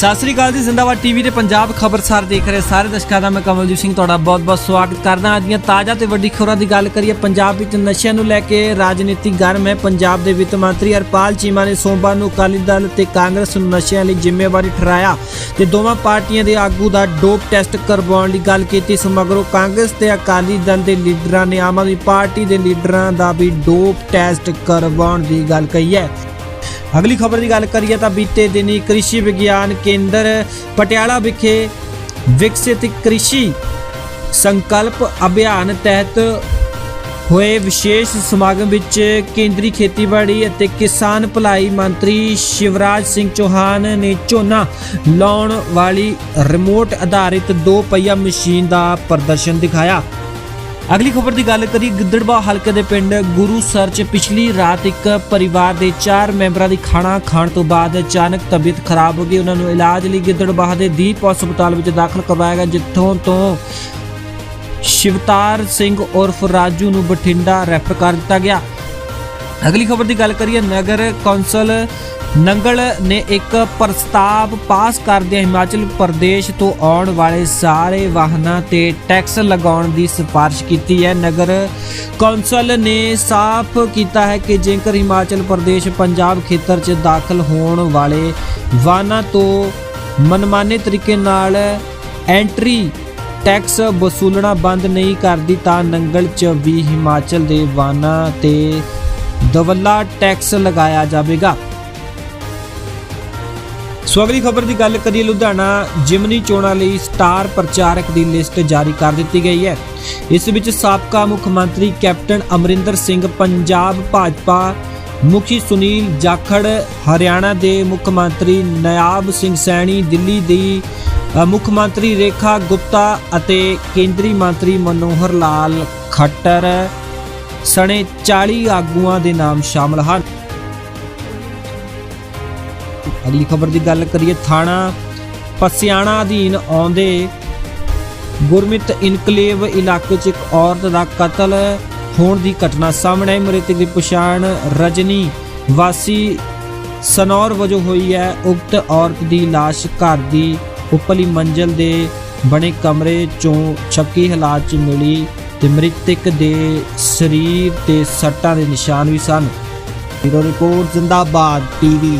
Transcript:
ਸਤਿ ਸ੍ਰੀ ਅਕਾਲ ਜੀ, ਜ਼ਿੰਦਾਬਾਦ ਟੀਵੀ ਤੇ ਪੰਜਾਬ ਖਬਰਸਾਰ ਦੇਖ ਰਹੇ ਸਾਰੇ ਦਰਸ਼ਕਾਂ ਦਾ ਮੈਂ ਕਮਲਜੀਤ ਸਿੰਘ, ਤੁਹਾਡਾ ਬਹੁਤ-ਬਹੁਤ ਸਵਾਗਤ ਕਰਦਾ ਅੱਜ ਦੀਆਂ ਤਾਜ਼ਾ ਤੇ ਵੱਡੀ ਖਬਰਾਂ ਦੀ ਗੱਲ ਕਰੀਏ, ਪੰਜਾਬ ਵਿੱਚ ਨਸ਼ਿਆਂ ਨੂੰ ਲੈ ਕੇ ਰਾਜਨੀਤੀ ਗਰਮ ਹੈ। ਪੰਜਾਬ ਦੇ ਵਿੱਤ ਮੰਤਰੀ ਹਰਪਾਲ ਚੀਮਾ ਨੇ ਸੋਮਵਾਰ ਨੂੰ ਅਕਾਲੀ ਦਲ ਤੇ ਕਾਂਗਰਸ ਨੂੰ ਨਸ਼ਿਆਂ ਲਈ ਜ਼ਿੰਮੇਵਾਰੀ ਠਹਿਰਾਇਆ ਤੇ ਦੋਵਾਂ ਪਾਰਟੀਆਂ ਦੇ ਆਗੂ ਦਾ ਡੋਪ ਟੈਸਟ ਕਰਵਾਉਣ ਦੀ ਗੱਲ ਕੀਤੀ। ਸਮਗਰੋਂ ਕਾਂਗਰਸ ਤੇ ਅਕਾਲੀ ਦਲ ਦੇ ਲੀਡਰਾਂ ਨੇ ਆਮ ਆਦਮੀ ਪਾਰਟੀ ਦੇ ਲੀਡਰਾਂ ਦਾ ਵੀ ਡੋਪ ਟੈਸਟ ਕਰਵਾਉਣ ਦੀ ਗੱਲ ਕਹੀ ਹੈ। ਅਗਲੀ ਖਬਰ ਦੀ ਗੱਲ ਕਰੀਏ ਤਾਂ ਬੀਤੇ ਦਿਨੀ ਕ੍ਰਿਸ਼ੀ ਵਿਗਿਆਨ ਕੇਂਦਰ ਪਟਿਆਲਾ ਵਿਖੇ ਵਿਕਸਿਤ ਕ੍ਰਿਸ਼ੀ ਸੰਕਲਪ ਅਭਿਆਨ ਤਹਿਤ ਹੋਏ ਵਿਸ਼ੇਸ਼ ਸਮਾਗਮ ਵਿੱਚ ਕੇਂਦਰੀ ਖੇਤੀਬਾੜੀ ਅਤੇ ਕਿਸਾਨ ਭਲਾਈ ਮੰਤਰੀ ਸ਼ਿਵਰਾਜ ਸਿੰਘ ਚੌਹਾਨ ਨੇ ਝੋਨਾ ਲਾਉਣ ਵਾਲੀ ਰਿਮੋਟ ਆਧਾਰਿਤ ਦੋ ਪਹੀਆ ਮਸ਼ੀਨ ਦਾ ਪ੍ਰਦਰਸ਼ਨ ਦਿਖਾਇਆ। ਅਗਲੀ ਖਬਰ ਦੀ ਗੱਲ ਕਰੀ ਗਿੱਦੜਬਾਹ ਹਲਕੇ ਦੇ ਪਿੰਡ ਗੁਰੂਸਰ ਚ ਪਿਛਲੀ ਰਾਤ ਇੱਕ ਪਰਿਵਾਰ ਦੇ 4 ਮੈਂਬਰਾਂ ਦੀ ਖਾਣਾ ਖਾਣ ਤੋਂ ਬਾਅਦ ਅਚਾਨਕ ਤਬੀਅਤ ਖਰਾਬ ਹੋ ਗਈ। ਉਹਨਾਂ ਨੂੰ ਇਲਾਜ ਲਈ ਗਿੱਦੜਬਾਹ ਦੇ ਦੀਪ ਹਸਪਤਾਲ ਵਿੱਚ ਦਾਖਲ ਕਰਵਾਇਆ ਗਿਆ, ਜਿੱਥੋਂ ਤੋਂ ਸ਼ਿਵਤਾਰ ਸਿੰਘ ਉਰਫ ਰਾਜੂ ਨੂੰ ਬਠਿੰਡਾ ਰੈਫਰ ਕਰ ਦਿੱਤਾ ਗਿਆ। ਅਗਲੀ ਖਬਰ ਦੀ ਗੱਲ ਕਰੀਏ, ਨਗਰ ਕੌਂਸਲ ਨੰਗਲ ਨੇ ਇੱਕ ਪ੍ਰਸਤਾਵ ਪਾਸ ਕਰਦਿਆਂ ਹਿਮਾਚਲ ਪ੍ਰਦੇਸ਼ ਤੋਂ ਆਉਣ ਵਾਲੇ ਸਾਰੇ ਵਾਹਨਾਂ ਤੇ ਟੈਕਸ ਲਗਾਉਣ ਦੀ ਸਿਫਾਰਿਸ਼ ਕੀਤੀ ਹੈ। ਨਗਰ ਕੌਂਸਲ ਨੇ ਸਾਫ਼ ਕੀਤਾ ਹੈ ਕਿ ਜੇਕਰ ਹਿਮਾਚਲ ਪ੍ਰਦੇਸ਼ ਪੰਜਾਬ ਖੇਤਰ 'ਚ ਦਾਖਲ ਹੋਣ ਵਾਲੇ ਵਾਹਨਾਂ ਤੋਂ ਮਨਮਾਨੇ ਤਰੀਕੇ ਨਾਲ ਐਂਟਰੀ ਟੈਕਸ ਵਸੂਲਣਾ ਬੰਦ ਨਹੀਂ ਕਰਦੀ, ਤਾਂ ਨੰਗਲ 'ਚ ਵੀ ਹਿਮਾਚਲ ਦੇ ਵਾਹਨਾਂ ਤੇ ਦਵੱਲਾ ਟੈਕਸ ਲਗਾਇਆ ਜਾਵੇਗਾ। ਸੋ ਅਗਲੀ ਖਬਰ ਦੀ ਗੱਲ ਕਰੀਏ, ਲੁਧਿਆਣਾ ਜਿਮਨੀ ਚੋਣਾਂ ਲਈ ਸਟਾਰ ਪ੍ਰਚਾਰਕ ਦੀ ਲਿਸਟ ਜਾਰੀ ਕਰ ਦਿੱਤੀ ਗਈ ਹੈ। ਇਸ ਵਿੱਚ ਸਾਬਕਾ ਮੁੱਖ ਮੰਤਰੀ ਕੈਪਟਨ ਅਮਰਿੰਦਰ ਸਿੰਘ, ਪੰਜਾਬ ਭਾਜਪਾ ਮੁਖੀ ਸੁਨੀਲ ਜਾਖੜ, ਹਰਿਆਣਾ ਦੇ ਮੁੱਖ ਮੰਤਰੀ ਨਾਇਬ ਸਿੰਘ ਸੈਣੀ, ਦਿੱਲੀ ਦੀ ਮੁੱਖ ਮੰਤਰੀ ਰੇਖਾ ਗੁਪਤਾ ਅਤੇ ਕੇਂਦਰੀ ਮੰਤਰੀ ਮਨੋਹਰ ਲਾਲ ਖੱਟਰ ਸਣੇ 40 ਆਗੂਆਂ ਦੇ ਨਾਮ ਸ਼ਾਮਲ ਹਨ। ਅਗਲੀ ਖਬਰ ਦੀ ਗੱਲ ਕਰੀਏ, ਥਾਣਾ ਪਸਿਆਣਾ ਅਧੀਨ ਆਉਂਦੇ ਗੁਰਮਿਤ ਇਨਕਲੇਵ ਇਲਾਕੇ 'ਚ ਇੱਕ ਔਰਤ ਦਾ ਕਤਲ ਹੋਣ ਦੀ ਘਟਨਾ ਸਾਹਮਣੇ ਆਈ। ਮ੍ਰਿਤਕ ਦੀ ਪਛਾਣ ਰਜਨੀ ਵਾਸੀ ਸਨੌਰ ਵਜੋਂ ਹੋਈ ਹੈ। ਉਕਤ ਔਰਤ ਦੀ ਲਾਸ਼ ਘਰ ਦੀ ਉੱਪਰਲੀ ਮੰਜ਼ਲ ਦੇ ਬਣੇ ਕਮਰੇ 'ਚੋਂ ਛੱਕੀ ਹਾਲਾਤ 'ਚ ਮਿਲੀ ਤੇ ਮ੍ਰਿਤਕ ਦੇ ਸਰੀਰ ਤੇ ਸੱਟਾਂ ਦੇ ਨਿਸ਼ਾਨ ਵੀ ਸਨ। Bureau report, Zindabad TV.